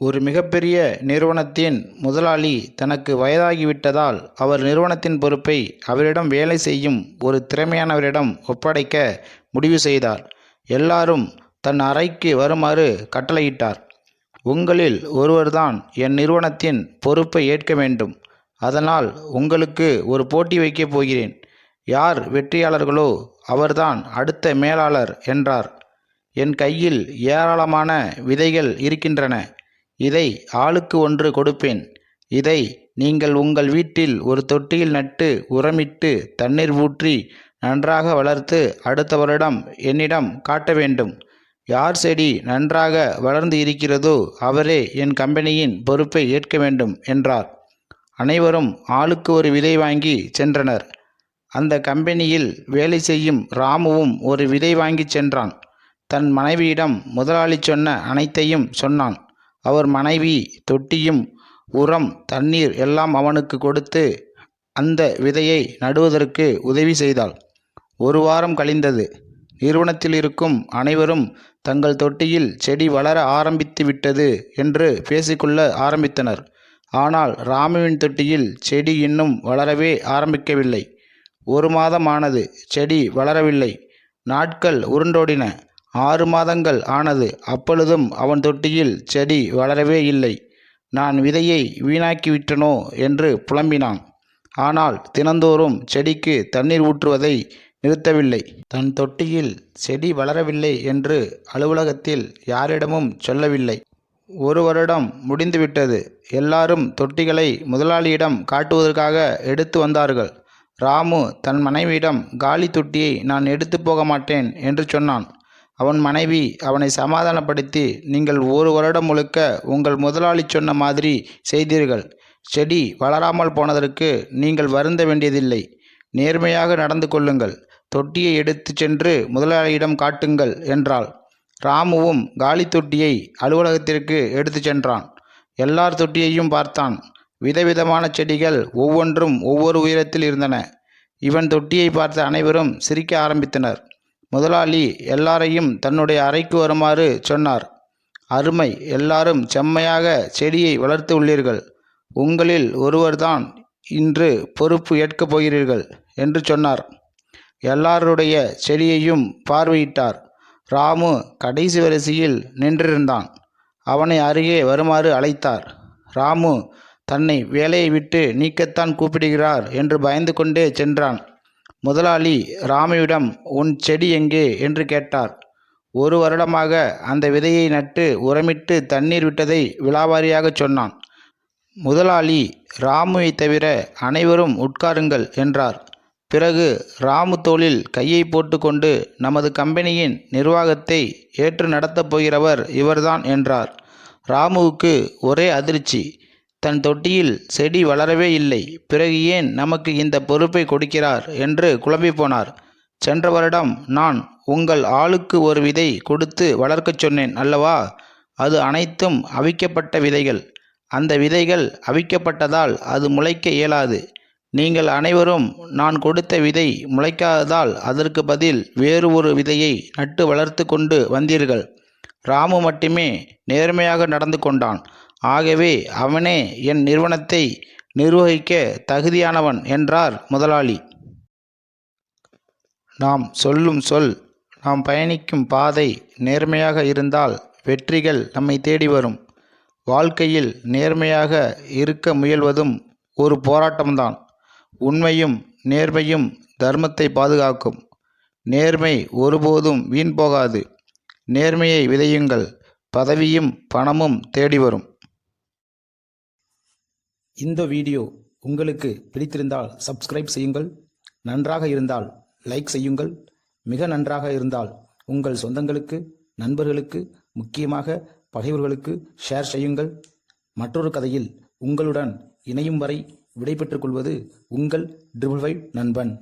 ஒரு மிகப்பெரிய நிறுவனத்தின் முதலாளி தனக்கு வயதாகிவிட்டதால் அவர் நிறுவனத்தின் பொறுப்பை அவரிடம் வேலை செய்யும் ஒரு திறமையானவரிடம் ஒப்படைக்க முடிவு செய்தார். எல்லாரும் தன் அறைக்கு வருமாறு கட்டளையிட்டார். உங்களில் ஒருவர்தான் என் நிறுவனத்தின் பொறுப்பை ஏற்க வேண்டும். அதனால் உங்களுக்கு ஒரு போட்டி வைக்கப் போகிறேன். யார் வெற்றியாளர்களோ அவர்தான் அடுத்த மேலாளர் என்றார். என் கையில் ஏராளமான விதைகள் இருக்கின்றன. இதை ஆளுக்கு ஒன்று கொடுப்பேன். இதை நீங்கள் உங்கள் வீட்டில் ஒரு தொட்டியில் நட்டு உரமிட்டு தண்ணீர் ஊற்றி நன்றாக வளர்த்து அடுத்த வருடம் என்னிடம் காட்ட வேண்டும். யார் செடி நன்றாக வளர்ந்து இருக்கிறதோ அவரே என் கம்பெனியின் பொறுப்பை ஏற்க வேண்டும் என்றார். அனைவரும் ஆளுக்கு ஒரு விதை வாங்கி சென்றனர். அந்த கம்பெனியில் வேலை செய்யும் ராமுவும் ஒரு விதை வாங்கிச் சென்றான். தன் மனைவியிடம் முதலாளி சொன்ன அனைத்தையும் சொன்னான். அவர் மனைவி தொட்டியும் உரம் தண்ணீர் எல்லாம் அவனுக்கு கொடுத்து அந்த விதையை நடுவதற்கு உதவி செய்தாள். ஒரு வாரம் கழிந்தது. நிறுவனத்தில் இருக்கும் அனைவரும் தங்கள் தொட்டியில் செடி வளர ஆரம்பித்து விட்டது என்று பேசிக்கொள்ள ஆரம்பித்தனர். ஆனால் ராமுவின் தொட்டியில் செடி இன்னும் வளரவே ஆரம்பிக்கவில்லை. ஒரு மாதம் ஆனது செடி வளரவில்லை. நாட்கள் உருண்டோடின. ஆறு மாதங்கள் ஆனது. அப்பொழுதும் அவன் தொட்டியில் செடி வளரவே இல்லை. நான் விதையை வீணாக்கிவிட்டனோ என்று புலம்பினான். ஆனால் தினந்தோறும் செடிக்கு தண்ணீர் ஊற்றுவதை நிறுத்தவில்லை. தன் தொட்டியில் செடி வளரவில்லை என்று அலுவலகத்தில் யாரிடமும் சொல்லவில்லை. ஒரு வருடம் முடிந்துவிட்டது. எல்லாரும் தொட்டிகளை முதலாளியிடம் காட்டுவதற்காக எடுத்து வந்தார்கள். ராமு தன் மனைவியிடம் காலி தொட்டியை நான் எடுத்து போக மாட்டேன் என்று சொன்னான். அவன் மனைவி அவனை சமாதானப்படுத்தி நீங்கள் ஒரு வருடம் முழுக்க உங்கள் முதலாளி சொன்ன மாதிரி செய்தீர்கள். செடி வளராமல் போனதற்கு நீங்கள் வருந்த வேண்டியதில்லை. நேர்மையாக நடந்து கொள்ளுங்கள். தொட்டியை எடுத்துச் சென்று முதலாளியிடம் காட்டுங்கள் என்றாள். ராமுவும் காலி தொட்டியை அலுவலகத்திற்கு எடுத்து சென்றான். எல்லார் தொட்டியையும் பார்த்தான். விதவிதமான செடிகள் ஒவ்வொன்றும் ஒவ்வொரு உயரத்தில் இருந்தன. இவன் தொட்டியை பார்த்த அனைவரும் சிரிக்க ஆரம்பித்தனர். முதலாளி எல்லாரையும் தன்னுடைய அறைக்கு வருமாறு சொன்னார். அருமை எல்லாரும் செம்மையாக செடியை வளர்த்து உள்ளீர்கள். உங்களில் ஒருவர்தான் இன்று பொறுப்பு ஏற்கப் போகிறீர்கள் என்று சொன்னார். எல்லாருடைய செடியையும் பார்வையிட்டார். ராமு கடைசி வரிசையில் நின்றிருந்தான். அவனை அருகே வருமாறு அழைத்தார். ராமு தன்னை வேலையை விட்டு நீக்கத்தான் கூப்பிடுகிறார் என்று பயந்து கொண்டே சென்றான். முதலாளி ராமுவிடம் உன் செடி எங்கே? என்று கேட்டார். ஒரு வருடமாக அந்த விதையை நட்டு உரமிட்டு தண்ணீர் விட்டதை விலாவாரியாகச் சொன்னான். முதலாளி ராமுவை தவிர அனைவரும் உட்காருங்கள் என்றார். பிறகு ராமு தோளில் கையை போட்டுக்கொண்டு நமது கம்பெனியின் நிர்வாகத்தை ஏற்று நடத்தப் போகிறவர் இவர்தான் என்றார். ராமுவுக்கு ஒரே அதிர்ச்சி. தன் தொட்டியில் செடி வளரவே இல்லை. பிறகு ஏன் நமக்கு இந்த பொறுப்பை கொடுக்கிறார் என்று குழம்பிப் போனார். சென்ற வருடம் நான் உங்கள் ஆளுக்கு ஒரு விதை கொடுத்து வளர்க்கச் சொன்னேன் அல்லவா? அது அனைத்தும் அவிக்கப்பட்ட விதைகள். அந்த விதைகள் அவிக்கப்பட்டதால் அது முளைக்க இயலாது. நீங்கள் அனைவரும் நான் கொடுத்த விதை முளைக்காததால் அதற்கு பதில் வேறு ஒரு விதையை நட்டு வளர்த்து கொண்டு வந்தீர்கள். ராமு மட்டுமே நேர்மையாக நடந்து கொண்டான். ஆகவே அவனே என் நிறுவனத்தை நிர்வகிக்க தகுதியானவன் என்றார் முதலாளி. நாம் சொல்லும் சொல் நாம் பயணிக்கும் பாதை நேர்மையாக இருந்தால் வெற்றிகள் நம்மை தேடி வரும். வாழ்க்கையில் நேர்மையாக இருக்க முயல்வதும் ஒரு போராட்டம்தான். உண்மையும் நேர்மையும் தர்மத்தை பாதுகாக்கும். நேர்மை ஒருபோதும் வீண் போகாது. நேர்மையை விதையுங்கள். பதவியும் பணமும் தேடி வரும். இந்த வீடியோ உங்களுக்கு பிடித்திருந்தால் சப்ஸ்கிரைப் செய்யுங்கள். நன்றாக இருந்தால் லைக் செய்யுங்கள். மிக நன்றாக இருந்தால் உங்கள் சொந்தங்களுக்கு நண்பர்களுக்கு முக்கியமாக பகைவர்களுக்கு ஷேர் செய்யுங்கள். மற்றொரு கதையில் உங்களுடன் இணையும் வரை விடைபெற்றுக் கொள்வது உங்கள் ட்ரிபிள் ஃபைவ் நண்பன்.